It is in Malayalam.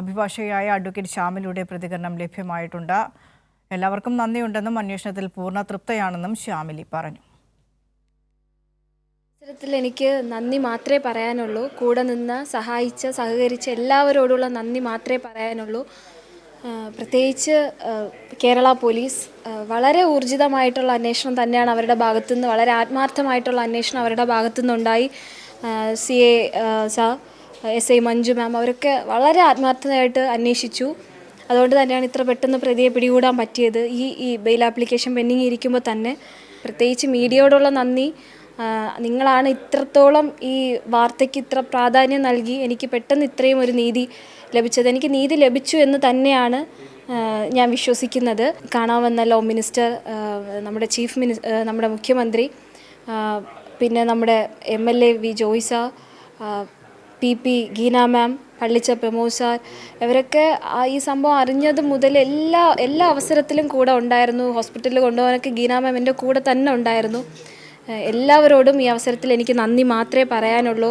അഭിഭാഷകയായ അഡ്വക്കേറ്റ് ശ്യാമിലൂടെ പ്രതികരണം ലഭ്യമായിട്ടുണ്ട്. എല്ലാവർക്കും നന്ദിയുണ്ടെന്നും അന്വേഷണത്തിൽ പൂർണ തൃപ്തയാണെന്നും ശ്യാമിലി പറഞ്ഞു. അവസരത്തിൽ എനിക്ക് നന്ദി മാത്രമേ പറയാനുള്ളൂ. കൂടെ നിന്ന് സഹായിച്ച സഹകരിച്ച എല്ലാവരോടുള്ള നന്ദി മാത്രമേ പറയാനുള്ളൂ. പ്രത്യേകിച്ച് കേരള പോലീസ് വളരെ ഊർജിതമായിട്ടുള്ള അന്വേഷണം തന്നെയാണ് അവരുടെ ഭാഗത്തുനിന്ന് വളരെ ആത്മാർത്ഥമായിട്ടുള്ള അന്വേഷണം അവരുടെ ഭാഗത്തുനിന്നുണ്ടായി. C A sir S I Manju ma'am അവരൊക്കെ വളരെ ആത്മാർത്ഥതയായിട്ട് അന്വേഷിച്ചു. അതുകൊണ്ട് തന്നെയാണ് ഇത്ര പെട്ടെന്ന് പ്രതിയെ പിടികൂടാൻ പറ്റിയത്. ഈ ഈ ബെയിൽ ആപ്ലിക്കേഷൻ പെൻഡിങ് ഇരിക്കുമ്പോൾ തന്നെ പ്രത്യേകിച്ച് മീഡിയയോടുള്ള നന്ദി. നിങ്ങളാണ് ഇത്രത്തോളം ഈ വാർത്തയ്ക്ക് ഇത്ര പ്രാധാന്യം നൽകി എനിക്ക് പെട്ടെന്ന് ഇത്രയും ഒരു നീതി ലഭിച്ചത്. എനിക്ക് നീതി ലഭിച്ചു എന്ന് തന്നെയാണ് ഞാൻ വിശ്വസിക്കുന്നത്. കാണാൻ വന്ന ലോ മിനിസ്റ്റർ നമ്മുടെ ചീഫ് മിനി നമ്മുടെ മുഖ്യമന്ത്രി പിന്നെ നമ്മുടെ എം എൽ എ വി ജോയ്സ പി പി ഗീന മാം പള്ളിച്ച പ്രമോദ് സാർ ഇവരൊക്കെ ഈ സംഭവം അറിഞ്ഞത് മുതൽ എല്ലാ എല്ലാ അവസരത്തിലും കൂടെ ഉണ്ടായിരുന്നു. ഹോസ്പിറ്റലിൽ കൊണ്ടുപോകാനൊക്കെ ഗീന മാം എന്റെ കൂടെ തന്നെ ഉണ്ടായിരുന്നു. എല്ലാവരോടും ഈ അവസരത്തിൽ എനിക്ക് നന്ദി മാത്രമേ പറയാനുള്ളൂ.